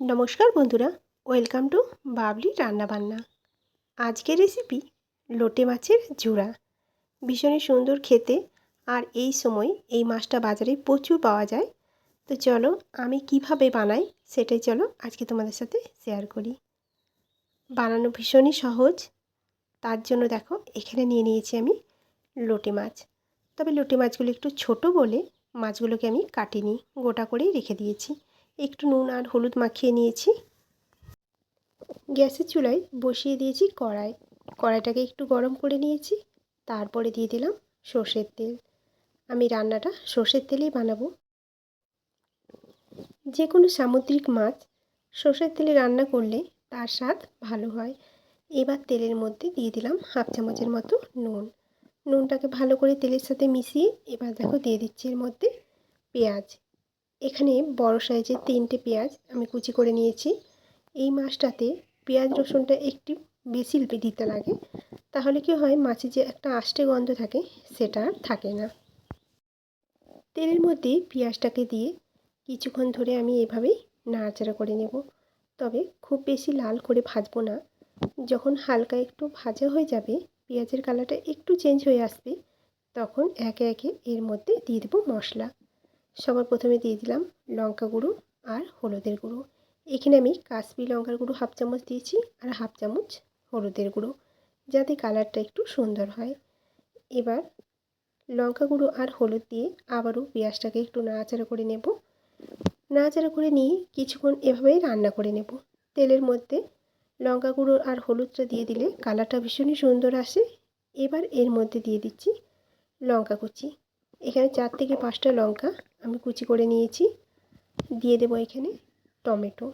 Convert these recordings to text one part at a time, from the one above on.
নমস্কার বন্ধুরা, welcome to Babli রান্নাবান্না। আজকের রেসিপি লোটে মাছের জোড়া ভীষণই সুন্দর খেতে, আর এই সময় এই মাছটা বাজারে প্রচুর পাওয়া যায়। তো চলো, আমি কীভাবে বানাই সেটাই চলো আজকে তোমাদের সাথে শেয়ার করি। বানানো ভীষণই সহজ, তার জন্য দেখো, এখানে নিয়ে নিয়েছি আমি লোটে মাছ। তবে লোটে মাছগুলো একটু ছোট বলে মাছগুলোকে আমি কাটিনি, গোটা করেই রেখে দিয়েছি। একটু নুন আর হলুদ মাখিয়ে নিয়েছি। গ্যাসের চুলায় বসিয়ে দিয়েছি কড়াই। কড়াইটাকে একটু গরম করে নিয়েছি, তারপরে দিয়ে দিলাম সর্ষের তেল। আমি রান্নাটা সর্ষের তেলেই বানাবো। যে কোনো সামুদ্রিক মাছ সর্ষের তেলে রান্না করলে তার স্বাদ ভালো হয়। এবার তেলের মধ্যে দিয়ে দিলাম হাফ চামচের মতো নুন। নুনটাকে ভালো করে তেলের সাথে মিশিয়ে এবার দেখো দিয়ে দিচ্ছি এর মধ্যে পেঁয়াজ। এখানে বড় সাইজের তিনটে পেঁয়াজ আমি কুচি করে নিয়েছি। এই মাছটাতে পেঁয়াজ রসুনটা একটু বেশি দিতে লাগে, তাহলে কি হয় মাছে যে একটা আষ্টে গন্ধ থাকে সেটা আর থাকে না। তেলের মধ্যে পেঁয়াজটাকে দিয়ে কিছুক্ষণ ধরে আমি এভাবেই নাড়াচাড়া করে নেব। তবে খুব বেশি লাল করে ভাজবো না। যখন হালকা একটু ভাজা হয়ে যাবে, পেঁয়াজের কালারটা একটু চেঞ্জ হয়ে আসবে, তখন একে একে এর মধ্যে দিয়ে দেবো মশলা। সবার প্রথমে দিয়ে দিলাম লঙ্কা গুঁড়ো আর হলুদের গুঁড়ো। এখানে আমি কাশ্মীর লঙ্কার গুঁড়ো হাফ চামচ দিয়েছি আর হাফ চামচ হলুদের গুঁড়ো, যাতে কালারটা একটু সুন্দর হয়। এবার লঙ্কা গুঁড়ো আর হলুদ দিয়ে আবারও পেঁয়াজটাকে একটু নাড়াচাড়া করে নেব। নাড়াচাড়া করে নিয়ে কিছুক্ষণ এভাবেই রান্না করে নেব। তেলের মধ্যে লঙ্কা গুঁড়ো আর হলুদটা দিয়ে দিলে কালারটা ভীষণই সুন্দর আসে। এবার এর মধ্যে দিয়ে দিচ্ছি লঙ্কা কুচি। এখানে চার থেকে পাঁচটা লঙ্কা আমি কুচি করে নিয়েছি। দিয়ে দেবো এখানে টমেটো।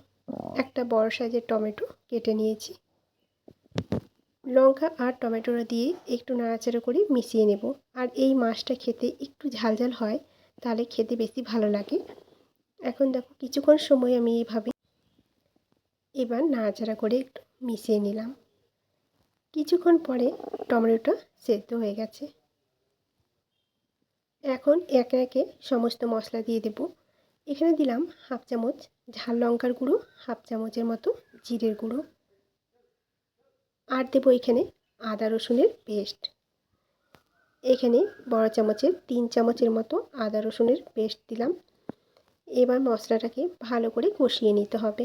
একটা বড় সাইজের টমেটো কেটে নিয়েছি। লঙ্কা আর টমেটোটা দিয়ে একটু নাড়াচাড়া করে মিশিয়ে নেব। আর এই মাছটা খেতে একটু ঝালঝাল হয়, তাহলে খেতে বেশি ভালো লাগে। এখন দেখো কিছুক্ষণ সময় আমি এইভাবে এবার নাড়াচাড়া করে একটু মিশিয়ে নিলাম। কিছুক্ষণ পরে টমেটোটা সেদ্ধ হয়ে গেছে। এখন একে একে সমস্ত মশলা দিয়ে দেব। এখানে দিলাম হাফ চামচ ঝাল লঙ্কার গুঁড়ো, হাফ চামচের মতো জিরের গুঁড়ো। আর দেবো এখানে আদা রসুনের পেস্ট। এখানে বড় চামচের তিন চামচের মতো আদা রসুনের পেস্ট দিলাম। এবার মশলাটাকে ভালো করে কষিয়ে নিতে হবে।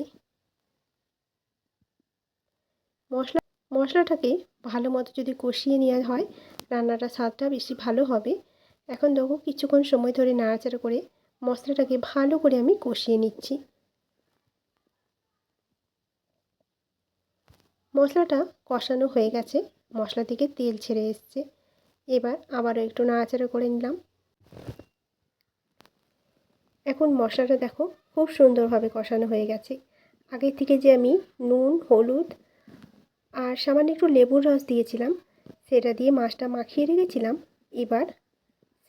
মশলা, মশলাটাকে ভালো মতো যদি কষিয়ে নেওয়া হয় রান্নাটা স্বাদটা বেশি ভালো হবে। এখন দেখো কিছুক্ষণ সময় ধরে নাড়াচাড়া করে মশলাটাকে ভালো করে আমি কষিয়ে নিচ্ছি। মশলাটা কষানো হয়ে গেছে, মশলা থেকে তেল ছেড়ে এসছে। এবার আবারও একটু নাড়াচাড়া করে নিলাম। এখন মশলাটা দেখো খুব সুন্দরভাবে কষানো হয়ে গেছে। আগের থেকে যে আমি নুন, হলুদ আর সামান্য একটু লেবুর রস দিয়েছিলাম, সেটা দিয়ে মাছটা মাখিয়ে রেখেছিলাম। এবার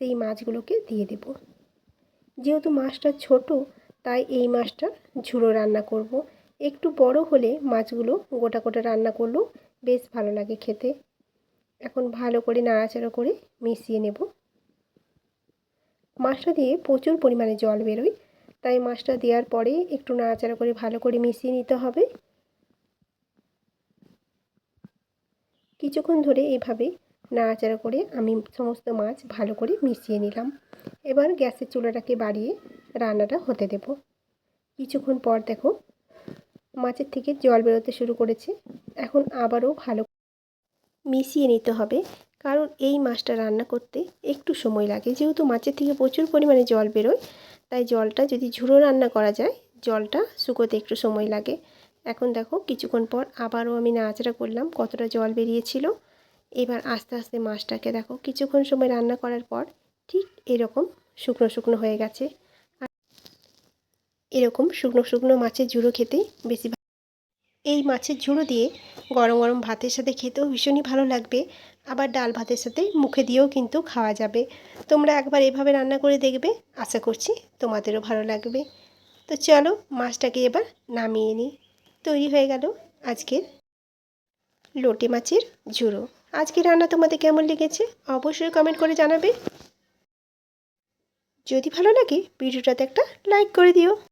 সেই মাছগুলোকে দিয়ে দেব। যেহেতু মাছটা ছোট, তাই এই মাছটা ঝুড়ো রান্না করব। একটু বড় হলে মাছগুলো গোটা গোটা রান্না করলেও বেশ ভালো লাগে খেতে। এখন ভালো করে নাড়াচাড়া করে মিশিয়ে নেব। মাছটা দিয়ে প্রচুর পরিমাণে জল বেরোয়, তাই মাছটা দেওয়ার পরে একটু নাড়াচাড়া করে ভালো করে মিশিয়ে নিতে হবে। কিছুক্ষণ ধরে এভাবে নাড়াচাড়া করে আমি সমস্ত মাছ ভালো করে মিশিয়ে নিলাম। এবার গ্যাসের চুলাটাকে বাড়িয়ে রান্নাটা হতে দেব। কিছুক্ষণ পর দেখো মাছের থেকে জল বেরোতে শুরু করেছে। এখন আবারও ভালো মিশিয়ে নিতে হবে, কারণ এই মাছটা রান্না করতে একটু সময় লাগে। যেহেতু মাছের থেকে প্রচুর পরিমাণে জল বেরোয়, তাই জলটা যদি ঝুড়ো রান্না করা যায়, জলটা শুকোতে একটু সময় লাগে। এখন দেখো কিছুক্ষণ পর আবারও আমি নাড়াচাড়া করলাম, কতটা জল বেরিয়েছিল। এবার আস্তে আস্তে মাছটাকে দেখো, কিছুক্ষণ সময় রান্না করার পর ঠিক এরকম শুকনো শুকনো হয়ে গেছে। এরকম শুকনো শুকনো মাছের ঝুড়ো খেতেই বেশি এই মাছের ঝুড়ো দিয়ে গরম গরম ভাতের সাথে খেতেও ভীষণই ভালো লাগবে। আবার ডাল ভাতের সাথে মুখে দিয়েও কিন্তু খাওয়া যাবে। তোমরা একবার এভাবে রান্না করে দেখবে, আশা করছি তোমাদেরও ভালো লাগবে। তো চলো মাছটাকে এবার নামিয়ে নিই। তৈরি হয়ে গেল আজকের লোটে মাছের ঝুড়ো। আজকে রান্না তোমাদের কেমন লেগেছে অবশ্যই কমেন্ট করে জানাবে। যদি ভালো লাগে, ভিডিওটাতে একটা লাইক করে দিও।